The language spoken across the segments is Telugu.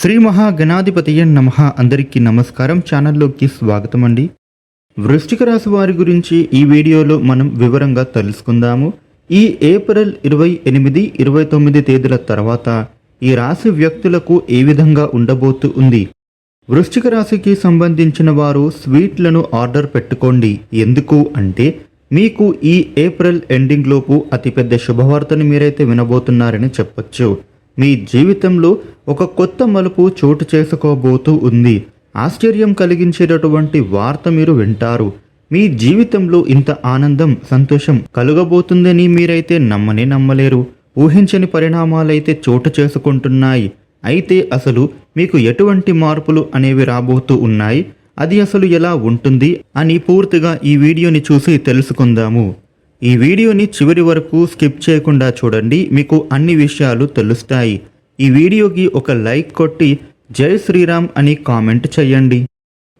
శ్రీ మహాగణాధిపతియ నమ. అందరికీ నమస్కారం. ఛానల్లోకి స్వాగతం అండి వృష్టిక రాశి వారి గురించి ఈ వీడియోలో మనం వివరంగా తెలుసుకుందాము. ఈ ఏప్రిల్ ఇరవై ఎనిమిది ఇరవై తొమ్మిది తేదీల తర్వాత ఈ రాశి వ్యక్తులకు ఏ విధంగా ఉండబోతూ ఉంది? వృష్టిక రాశికి సంబంధించిన వారు స్వీట్లను ఆర్డర్ పెట్టుకోండి. ఎందుకు అంటే మీకు ఈ ఏప్రిల్ ఎండింగ్ లోపు అతిపెద్ద శుభవార్తను మీరైతే వినబోతున్నారని చెప్పొచ్చు. మీ జీవితంలో ఒక కొత్త మలుపు చోటు చేసుకోబోతూ ఉంది. ఆశ్చర్యం కలిగించేటటువంటి వార్త మీరు వింటారు. మీ జీవితంలో ఇంత ఆనందం సంతోషం కలుగబోతుందని మీరైతే నమ్మనే నమ్మలేరు. ఊహించని పరిణామాలైతే చోటు చేసుకుంటున్నాయి. అయితే అసలు మీకు ఎటువంటి మార్పులు అనేవి రాబోతూ ఉన్నాయి? అది అసలు ఎలా ఉంటుంది? అని పూర్తిగా ఈ వీడియోని చూసి తెలుసుకుందాము. ఈ వీడియోని చివరి వరకు స్కిప్ చేయకుండా చూడండి మీకు అన్ని విషయాలు తెలుస్తాయి. ఈ వీడియోకి ఒక లైక్ కొట్టి జై శ్రీరామ్ అని కామెంట్ చేయండి.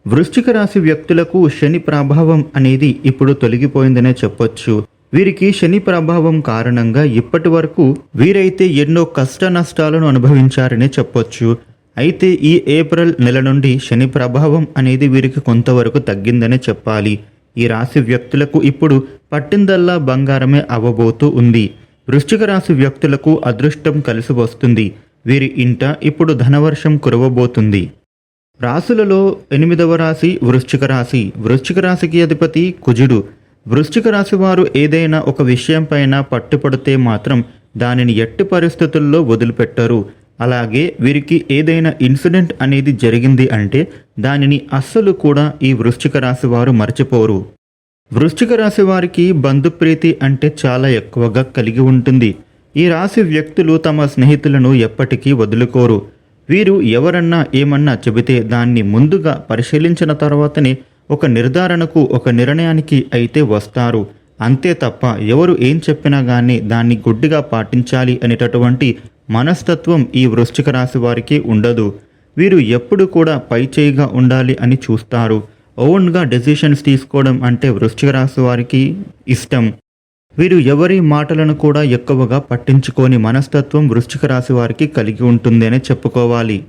వృశ్చిక రాశి వ్యక్తులకు శని ప్రభావం అనేది ఇప్పుడు తొలగిపోయిందనే చెప్పొచ్చు. వీరికి శని ప్రభావం కారణంగా ఇప్పటి వరకు వీరైతే ఎన్నో కష్ట నష్టాలను అనుభవించారనే చెప్పొచ్చు. అయితే ఈ ఏప్రిల్ నెల నుండి శని ప్రభావం అనేది వీరికి కొంతవరకు తగ్గిందనే చెప్పాలి. ఈ రాశి వ్యక్తులకు ఇప్పుడు పట్టిందల్లా బంగారమే అవ్వబోతూ ఉంది. వృశ్చిక రాశి వ్యక్తులకు అదృష్టం కలిసి వస్తుంది. వీరి ఇంట ఇప్పుడు ధనవర్షం కురవబోతుంది. రాశులలో ఎనిమిదవ రాశి వృశ్చిక రాశి. వృశ్చిక రాశికి అధిపతి కుజుడు. వృశ్చిక రాశి వారు ఏదైనా ఒక విషయంపైన పట్టుపడితే మాత్రం దానిని ఎట్టి పరిస్థితుల్లో వదిలిపెట్టరు. అలాగే వీరికి ఏదైనా ఇన్సిడెంట్ అనేది జరిగింది అంటే దానిని అస్సలు కూడా ఈ వృశ్చిక రాశి వారు మర్చిపోరు. వృశ్చిక రాశి వారికి బంధుప్రీతి అంటే చాలా ఎక్కువగా కలిగి ఉంటుంది. ఈ రాశి వ్యక్తులు తమ స్నేహితులను ఎప్పటికీ వదులుకోరు. వీరు ఎవరన్నా ఏమన్నా చెబితే దాన్ని ముందుగా పరిశీలించిన తర్వాతనే ఒక నిర్ధారణకు ఒక నిర్ణయానికి అయితే వస్తారు. అంతే తప్ప ఎవరు ఏం చెప్పినా కానీ దాన్ని గుడ్డిగా పాటించాలి అనేటటువంటి మనస్తత్వం ఈ వృశ్చిక రాశి వారికి ఉండదు. వీరు ఎప్పుడు కూడా పై చేయిగా ఉండాలి అని చూస్తారు. ఓన్గా డెసిషన్స్ తీసుకోవడం అంటే వృశ్చిక రాశి వారికి ఇష్టం. వీరు ఎవరి మాటలను కూడా ఎక్కువగా పట్టించుకోని మనస్తత్వం వృశ్చిక రాశి వారికి కలిగి ఉంటుందనే చెప్పుకోవాలి.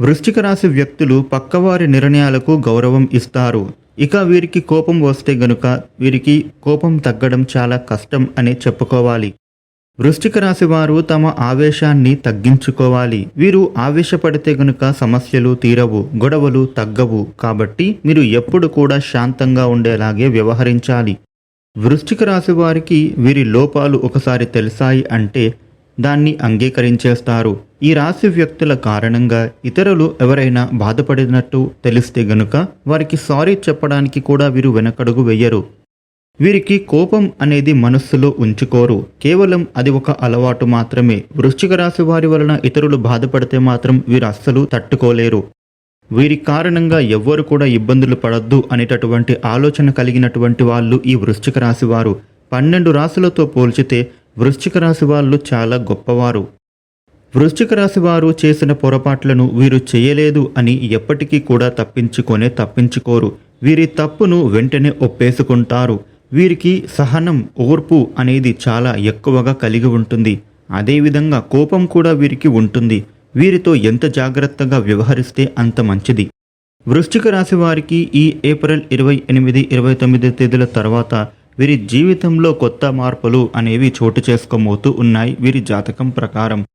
వృశ్చిక రాశి వ్యక్తులు పక్కవారి నిర్ణయాలకు గౌరవం ఇస్తారు. ఇక వీరికి కోపం వస్తే గనుక వీరికి కోపం తగ్గడం చాలా కష్టం అనే చెప్పుకోవాలి. వృశ్చిక రాశి వారు తమ ఆవేశాన్ని తగ్గించుకోవాలి. వీరు ఆవేశపడితే గనుక సమస్యలు తీరవు గొడవలు తగ్గవు. కాబట్టి మీరు ఎప్పుడు కూడా శాంతంగా ఉండేలాగే వ్యవహరించాలి. వృశ్చిక రాశి వారికి వీరి లోపాలు ఒకసారి తెలిసాయి అంటే దాన్ని అంగీకరించేస్తారు. ఈ రాశి వ్యక్తుల కారణంగా ఇతరులు ఎవరైనా బాధపడినట్టు తెలిస్తే గనుక వారికి సారీ చెప్పడానికి కూడా వీరు వెనకడుగు వెయ్యరు వీరికి కోపం అనేది మనస్సులో ఉంచుకోరు. కేవలం అది ఒక అలవాటు మాత్రమే. వృశ్చిక రాశి వారి వలన ఇతరులు బాధపడితే మాత్రం వీరు అస్సలు తట్టుకోలేరు. వీరి కారణంగా ఎవ్వరు కూడా ఇబ్బందులు పడద్దు అనేటటువంటి ఆలోచన కలిగినటువంటి వాళ్ళు ఈ వృశ్చిక రాశి వారు. పన్నెండు రాశులతో పోల్చితే వృశ్చిక రాశి వాళ్ళు చాలా గొప్పవారు. వృశ్చిక రాశి వారు చేసిన పొరపాట్లను వీరు చేయలేదు అని ఎప్పటికీ కూడా తప్పించుకొనే తప్పించుకోరు. వీరి తప్పును వెంటనే ఒప్పేసుకుంటారు. వీరికి సహనం ఓర్పు అనేది చాలా ఎక్కువగా కలిగి ఉంటుంది. అదేవిధంగా కోపం కూడా వీరికి ఉంటుంది. వీరితో ఎంత జాగ్రత్తగా వ్యవహరిస్తే అంత మంచిది. వృశ్చిక రాశి వారికి ఈ ఏప్రిల్ ఇరవై ఎనిమిది ఇరవై తొమ్మిది తేదీల తర్వాత వీరి జీవితంలో కొత్త మార్పులు అనేవి చోటు చేసుకోబోతూ ఉన్నాయి. వీరి జాతకం ప్రకారం.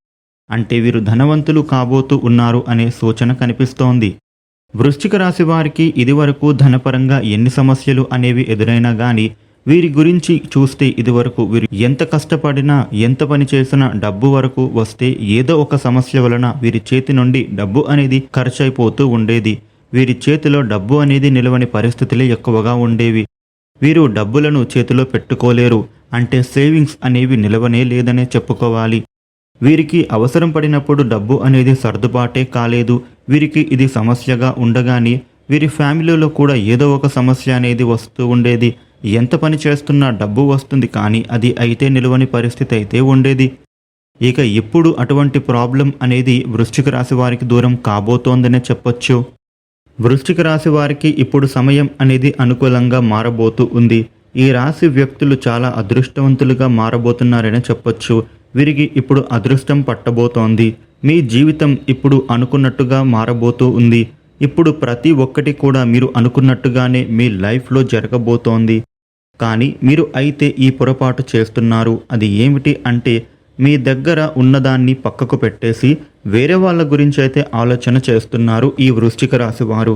అంటే వీరు ధనవంతులు కాబోతూ ఉన్నారు అనే సూచన కనిపిస్తోంది. వృశ్చిక రాశి వారికి ఇదివరకు ధనపరంగా ఎన్ని సమస్యలు అనేవి ఎదురైనా కానీ వీరి గురించి చూస్తే ఇదివరకు వీరు ఎంత కష్టపడినా ఎంత పని చేసినా డబ్బు వరకు వస్తే ఏదో ఒక సమస్య వలన వీరి చేతి నుండి డబ్బు అనేది ఖర్చయిపోతూ ఉండేది. వీరి చేతిలో డబ్బు అనేది నిలవని పరిస్థితులే ఎక్కువగా ఉండేవి. వీరు డబ్బులను చేతిలో పెట్టుకోలేరు. అంటే సేవింగ్స్ అనేవి నిలవనే లేదనే చెప్పుకోవాలి. వీరికి అవసరం పడినప్పుడు డబ్బు అనేది సర్దుబాటే కాలేదు. వీరికి ఇది సమస్యగా ఉండగానే వీరి ఫ్యామిలీలో కూడా ఏదో ఒక సమస్య అనేది వస్తూ ఉండేది. ఎంత పని చేస్తున్నా డబ్బు వస్తుంది కానీ అది అయితే నిలవని పరిస్థితి అయితే ఉండేది. ఇక ఇప్పుడు అటువంటి ప్రాబ్లం అనేది వృశ్చిక రాశి వారికి దూరం కాబోతోందనే చెప్పొచ్చు. వృశ్చిక రాశి వారికి ఇప్పుడు సమయం అనేది అనుకూలంగా మారబోతూ ఉంది. ఈ రాశి వ్యక్తులు చాలా అదృష్టవంతులుగా మారబోతున్నారని చెప్పొచ్చు. వీరికి ఇప్పుడు అదృష్టం పట్టబోతోంది. మీ జీవితం ఇప్పుడు అనుకున్నట్టుగా మారబోతూ ఉంది. ఇప్పుడు ప్రతి ఒక్కటి కూడా మీరు అనుకున్నట్టుగానే మీ లైఫ్లో జరగబోతోంది. కానీ మీరు అయితే ఈ పొరపాటు చేస్తున్నారు. అది ఏమిటి అంటే మీ దగ్గర ఉన్నదాన్ని పక్కకు పెట్టేసి వేరే వాళ్ళ గురించి అయితే ఆలోచన చేస్తున్నారు ఈ వృశ్చిక రాశి వారు.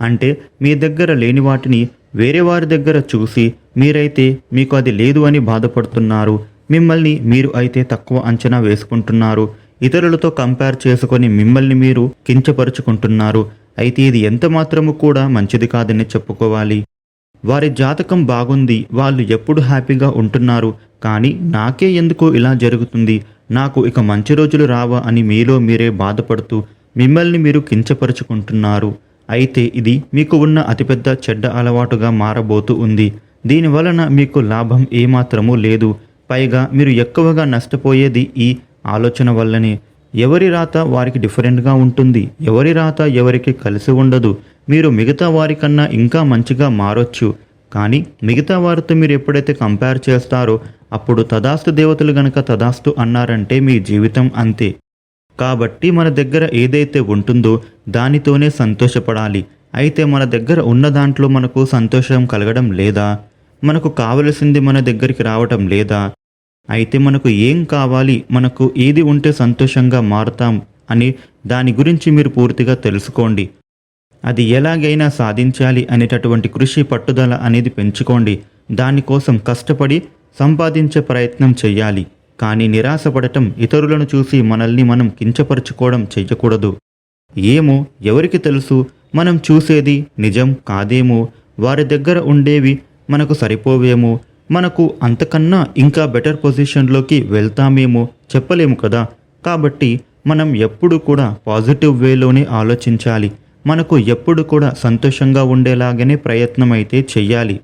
అంటే మీ దగ్గర లేని వాటిని వేరే వారి దగ్గర చూసి మీరైతే మీకు అది లేదు అని బాధపడుతున్నారు. మిమ్మల్ని మీరు అయితే తక్కువ అంచనా వేసుకుంటున్నారు. ఇతరులతో కంపేర్ చేసుకొని మిమ్మల్ని మీరు కించపరుచుకుంటున్నారు. అయితే ఇది ఎంత మాత్రము కూడా మంచిది కాదని చెప్పుకోవాలి. వారి జాతకం బాగుంది వాళ్ళు ఎప్పుడు హ్యాపీగా ఉంటున్నారు కానీ నాకే ఎందుకు ఇలా జరుగుతుంది నాకు ఇక మంచి రోజులు రావా అని మీలో మీరే బాధపడుతూ మిమ్మల్ని మీరు కించపరుచుకుంటున్నారు. అయితే ఇది మీకు ఉన్న అతిపెద్ద చెడ్డ అలవాటుగా మారబోతూ ఉంది. దీనివలన మీకు లాభం ఏమాత్రమూ లేదు. పైగా మీరు ఎక్కువగా నష్టపోయేది ఈ ఆలోచన వల్లనే. ఎవరి రాత వారికి డిఫరెంట్గా ఉంటుంది ఎవరి రాత ఎవరికి కలిసి ఉండదు. మీరు మిగతా వారికన్నా ఇంకా మంచిగా మారొచ్చు. కానీ మిగతా వారితో మీరు ఎప్పుడైతే కంపేర్ చేస్తారో అప్పుడు తదాస్తు దేవతలు గనక తదాస్తు అన్నారంటే మీ జీవితం అంతే. కాబట్టి మన దగ్గర ఏదైతే ఉంటుందో దానితోనే సంతోషపడాలి. అయితే మన దగ్గర ఉన్న దాంట్లో మనకు సంతోషం కలగడం లేదా? మనకు కావలసింది మన దగ్గరికి రావటం లేదా? అయితే మనకు ఏం కావాలి? మనకు ఏది ఉంటే సంతోషంగా మారుతాం అని దాని గురించి మీరు పూర్తిగా తెలుసుకోండి. అది ఎలాగైనా సాధించాలి అనేటటువంటి కృషి పట్టుదల అనేది పెంచుకోండి. దానికోసం కష్టపడి సంపాదించే ప్రయత్నం చేయాలి కానీ నిరాశపడటం ఇతరులను చూసి మనల్ని మనం కించపరుచుకోవడం చెయ్యకూడదు. ఏమో ఎవరికి తెలుసు మనం చూసేది నిజం కాదేమో వారి దగ్గర ఉండేవి మనకు సరిపోవేమో మనకు అంతకన్నా ఇంకా బెటర్ పొజిషన్లోకి వెళ్తామేమో చెప్పలేము కదా. కాబట్టి మనం ఎప్పుడు కూడా పాజిటివ్ వేలోనే ఆలోచించాలి. మనకు ఎప్పుడు కూడా సంతోషంగా ఉండేలాగానే ప్రయత్నం అయితే చెయ్యాలి.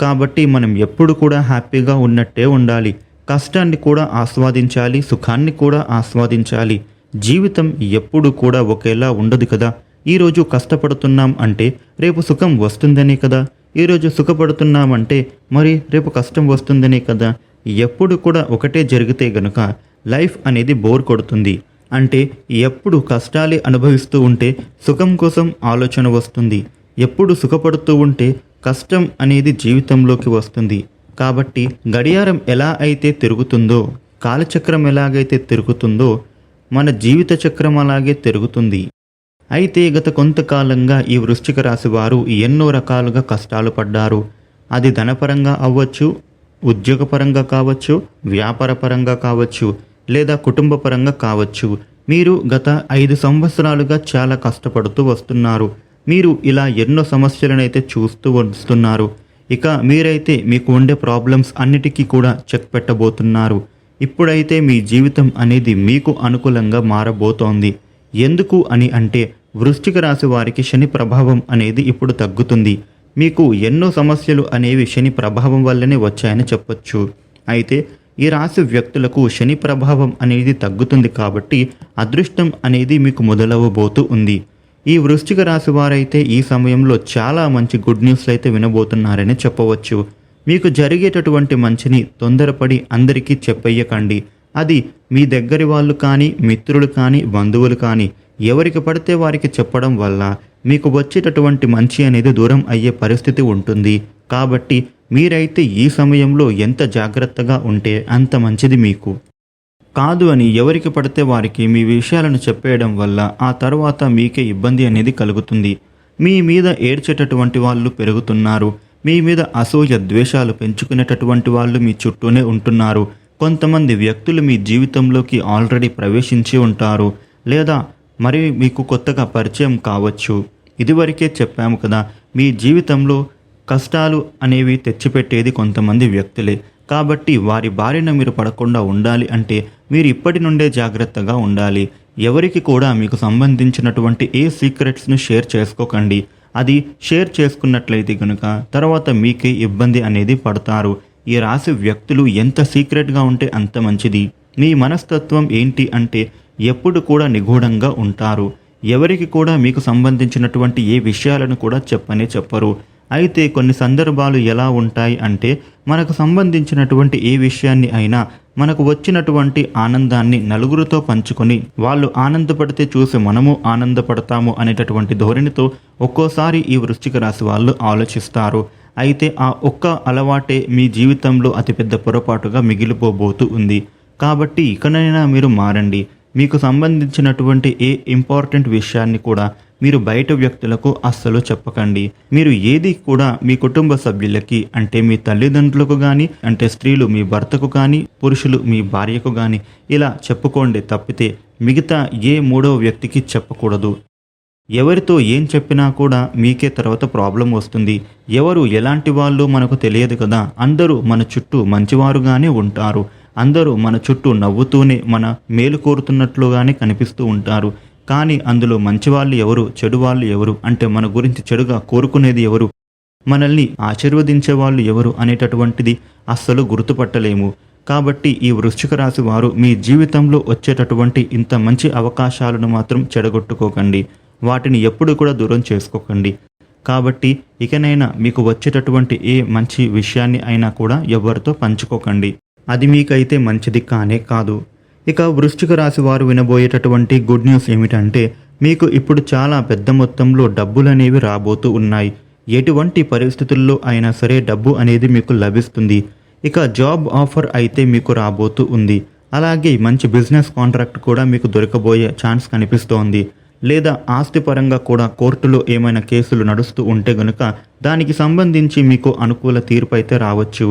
కాబట్టి మనం ఎప్పుడు కూడా హ్యాపీగా ఉన్నట్టే ఉండాలి. కష్టాన్ని కూడా ఆస్వాదించాలి సుఖాన్ని కూడా ఆస్వాదించాలి. జీవితం ఎప్పుడు కూడా ఒకేలా ఉండదు కదా. ఈరోజు కష్టపడుతున్నాం అంటే రేపు సుఖం వస్తుందనే కదా. ఈరోజు సుఖపడుతున్నామంటే మరి రేపు కష్టం వస్తుందనే కదా. ఎప్పుడు కూడా ఒకటే జరిగితే గనుక లైఫ్ అనేది బోర్ కొడుతుంది. అంటే ఎప్పుడు కష్టాలే అనుభవిస్తూ ఉంటే సుఖం కోసం ఆలోచన వస్తుంది. ఎప్పుడు సుఖపడుతూ ఉంటే కష్టం అనేది జీవితంలోకి వస్తుంది. కాబట్టి గడియారం ఎలా అయితే తిరుగుతుందో కాలచక్రం ఎలాగైతే తిరుగుతుందో మన జీవిత చక్రం అలాగే తిరుగుతుంది. అయితే గత కొంతకాలంగా ఈ వృశ్చిక రాశి వారు ఎన్నో రకాలుగా కష్టాలు పడ్డారు. అది ధనపరంగా అవ్వచ్చు ఉద్యోగపరంగా కావచ్చు వ్యాపారపరంగా కావచ్చు. లేదా కుటుంబపరంగా కావచ్చు. మీరు గత ఐదు సంవత్సరాలుగా చాలా కష్టపడుతూ వస్తున్నారు. మీరు ఇలా ఎన్నో సమస్యలనైతే చూస్తూ వస్తున్నారు. ఇక మీరైతే మీకు ఉండే ప్రాబ్లమ్స్ అన్నిటికీ కూడా చెక్ పెట్టబోతున్నారు. ఇప్పుడైతే మీ జీవితం అనేది మీకు అనుకూలంగా మారబోతోంది. ఎందుకు అని అంటే వృశ్చిక రాశి వారికి శని ప్రభావం అనేది ఇప్పుడు తగ్గుతుంది. మీకు ఎన్నో సమస్యలు అనేవి శని ప్రభావం వల్లనే వచ్చాయని చెప్పొచ్చు. అయితే ఈ రాశి వ్యక్తులకు శని ప్రభావం అనేది తగ్గుతుంది కాబట్టి అదృష్టం అనేది మీకు మొదలవబోతూ ఉంది. ఈ వృశ్చిక రాశి వారైతే ఈ సమయంలో చాలా మంచి గుడ్ న్యూస్ అయితే వినబోతున్నారని చెప్పవచ్చు. మీకు జరిగేటటువంటి మంచిని తొందరపడి అందరికీ చెప్పయ్యకండి అది మీ దగ్గరి వాళ్ళు కానీ మిత్రులు కానీ బంధువులు కానీ ఎవరికి పడితే వారికి చెప్పడం వల్ల మీకు వచ్చేటటువంటి మంచి అనేది దూరం అయ్యే పరిస్థితి ఉంటుంది. కాబట్టి మీరైతే ఈ సమయంలో ఎంత జాగ్రత్తగా ఉంటే అంత మంచిది మీకు. కాదు అని ఎవరికి పడితే వారికి మీ విషయాలను చెప్పేయడం వల్ల ఆ తర్వాత మీకే ఇబ్బంది అనేది కలుగుతుంది. మీ మీద ఏడ్చేటటువంటి వాళ్ళు పెరుగుతున్నారు. మీ మీద అసూయ ద్వేషాలు పెంచుకునేటటువంటి వాళ్ళు మీ చుట్టూనే ఉంటున్నారు. కొంతమంది వ్యక్తులు మీ జీవితంలోకి ఆల్రెడీ ప్రవేశించి ఉంటారు. లేదా మరి మీకు కొత్తగా పరిచయం కావచ్చు. ఇదివరకే చెప్పాము కదా మీ జీవితంలో కష్టాలు అనేవి తెచ్చిపెట్టేది కొంతమంది వ్యక్తులే. కాబట్టి వారి బారిన మీరు పడకుండా ఉండాలి అంటే మీరు ఇప్పటి నుండే జాగ్రత్తగా ఉండాలి. ఎవరికి కూడా మీకు సంబంధించినటువంటి ఏ సీక్రెట్స్ను షేర్ చేసుకోకండి. అది షేర్ చేసుకున్నట్లయితే కనుక తర్వాత మీకే ఇబ్బంది అనేది పడతారు. ఈ రాశి వ్యక్తులు ఎంత సీక్రెట్గా ఉంటే అంత మంచిది. మీ మనస్తత్వం ఏంటి అంటే ఎప్పుడు కూడా నిగూఢంగా ఉంటారు. ఎవరికి కూడా మీకు సంబంధించినటువంటి ఏ విషయాలను కూడా చెప్పనే చెప్పరు. అయితే కొన్ని సందర్భాలు ఎలా ఉంటాయి అంటే మనకు సంబంధించినటువంటి ఏ విషయాన్ని అయినా మనకు వచ్చినటువంటి ఆనందాన్ని నలుగురితో పంచుకొని వాళ్ళు ఆనందపడితే చూసి మనము ఆనందపడతాము అనేటటువంటి ధోరణితో ఒక్కోసారి ఈ వృశ్చిక రాశి వాళ్ళు ఆలోచిస్తారు. అయితే ఆ ఒక్క అలవాటే మీ జీవితంలో అతిపెద్ద పొరపాటుగా మిగిలిపోబోతూ ఉంది. కాబట్టి ఇకనైనా మీరు మారండి. మీకు సంబంధించినటువంటి ఏ ఇంపార్టెంట్ విషయాన్ని కూడా మీరు బయట వ్యక్తులకు అస్సలు చెప్పకండి. మీరు ఏది కూడా మీ కుటుంబ సభ్యులకి అంటే మీ తల్లిదండ్రులకు కానీ అంటే స్త్రీలు మీ భర్తకు కానీ పురుషులు మీ భార్యకు కానీ ఇలా చెప్పుకోండి తప్పితే మిగతా ఏ మూడవ వ్యక్తికి చెప్పకూడదు. ఎవరితో ఏం చెప్పినా కూడా మీకే తర్వాత ప్రాబ్లం వస్తుంది. ఎవరు ఎలాంటి వాళ్ళు మనకు తెలియదు కదా. అందరూ మన చుట్టూ మంచివారుగానే ఉంటారు. అందరూ మన చుట్టూ నవ్వుతూనే మన మేలు కోరుతున్నట్లుగానే కనిపిస్తూ ఉంటారు. కానీ అందులో మంచివాళ్ళు ఎవరు చెడు వాళ్ళు ఎవరు అంటే మన గురించి చెడుగా కోరుకునేది ఎవరు? మనల్ని ఆశీర్వదించే వాళ్ళు ఎవరు అనేటటువంటిది అస్సలు గుర్తుపట్టలేము. కాబట్టి ఈ వృశ్చిక రాశి వారు మీ జీవితంలో వచ్చేటటువంటి ఇంత మంచి అవకాశాలను మాత్రం చెడగొట్టుకోకండి. వాటిని ఎప్పుడు కూడా దూరం చేసుకోకండి. కాబట్టి ఇకనైనా మీకు వచ్చేటటువంటి ఏ మంచి విషయాన్ని అయినా కూడా ఎవరితో పంచుకోకండి. అది మీకైతే మంచిది కానే కాదు. ఇక వృశ్చిక రాశి వారు వినబోయేటటువంటి గుడ్ న్యూస్ ఏమిటంటే మీకు ఇప్పుడు చాలా పెద్ద మొత్తంలో డబ్బులు అనేవి రాబోతూ ఉన్నాయి. ఎటువంటి పరిస్థితుల్లో అయినా సరే డబ్బు అనేది మీకు లభిస్తుంది. ఇక జాబ్ ఆఫర్ అయితే మీకు రాబోతూ ఉంది. అలాగే మంచి బిజినెస్ కాంట్రాక్ట్ కూడా మీకు దొరకబోయే ఛాన్స్ కనిపిస్తోంది. లేదా ఆస్తి పరంగా కూడా కోర్టులో ఏమైనా కేసులు నడుస్తూ ఉంటే గనుక దానికి సంబంధించి మీకు అనుకూల తీర్పు అయితే రావచ్చు.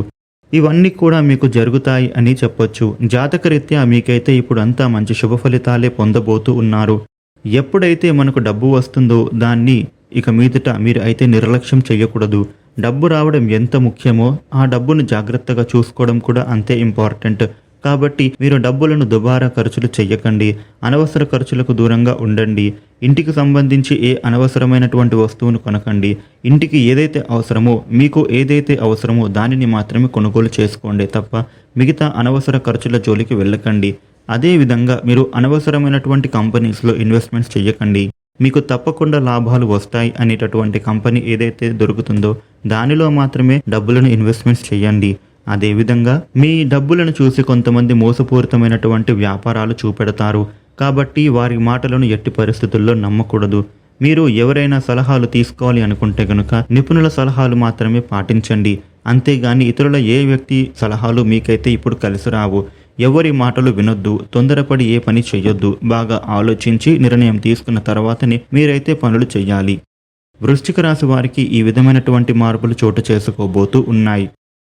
ఇవన్నీ కూడా మీకు జరుగుతాయి అని చెప్పొచ్చు. జాతకరీత్యా మీకైతే ఇప్పుడు అంతా మంచి శుభ ఫలితాలే పొందబోతూ ఉన్నారు. ఎప్పుడైతే మనకు డబ్బు వస్తుందో దాన్ని ఇక మీదట మీరు అయితే నిర్లక్ష్యం చేయకూడదు. డబ్బు రావడం ఎంత ముఖ్యమో ఆ డబ్బును జాగ్రత్తగా చూసుకోవడం కూడా అంతే ఇంపార్టెంట్. కాబట్టి మీరు డబ్బులను దుబారా ఖర్చులు చెయ్యకండి అనవసర ఖర్చులకు దూరంగా ఉండండి. ఇంటికి సంబంధించి ఏ అనవసరమైనటువంటి వస్తువును కొనకండి. ఇంటికి ఏదైతే అవసరమో మీకు ఏదైతే అవసరమో దానిని మాత్రమే కొనుగోలు చేసుకోండి తప్ప మిగతా అనవసర ఖర్చుల జోలికి వెళ్ళకండి. అదేవిధంగా మీరు అనవసరమైనటువంటి కంపెనీస్లో ఇన్వెస్ట్మెంట్స్ చేయకండి మీకు తప్పకుండా లాభాలు వస్తాయి అనేటటువంటి కంపెనీ ఏదైతే దొరుకుతుందో దానిలో మాత్రమే డబ్బులను ఇన్వెస్ట్మెంట్స్ చేయండి అదేవిధంగా మీ డబ్బులను చూసి కొంతమంది మోసపూరితమైనటువంటి వ్యాపారాలు చూపెడతారు. కాబట్టి వారి మాటలను ఎట్టి పరిస్థితుల్లో నమ్మకూడదు. మీరు ఎవరైనా సలహాలు తీసుకోవాలి అనుకుంటే గనుక నిపుణుల సలహాలు మాత్రమే పాటించండి. అంతేగాని ఇతరుల ఏ వ్యక్తి సలహాలు మీకైతే ఇప్పుడు కలిసి రావు. ఎవరి మాటలు వినొద్దు. తొందరపడి ఏ పని చెయ్యొద్దు. బాగా ఆలోచించి నిర్ణయం తీసుకున్న తర్వాతనే మీరైతే పనులు చెయ్యాలి. వృశ్చిక రాశి వారికి ఈ విధమైనటువంటి మార్పులు చోటు చేసుకోబోతూ ఉన్నాయి.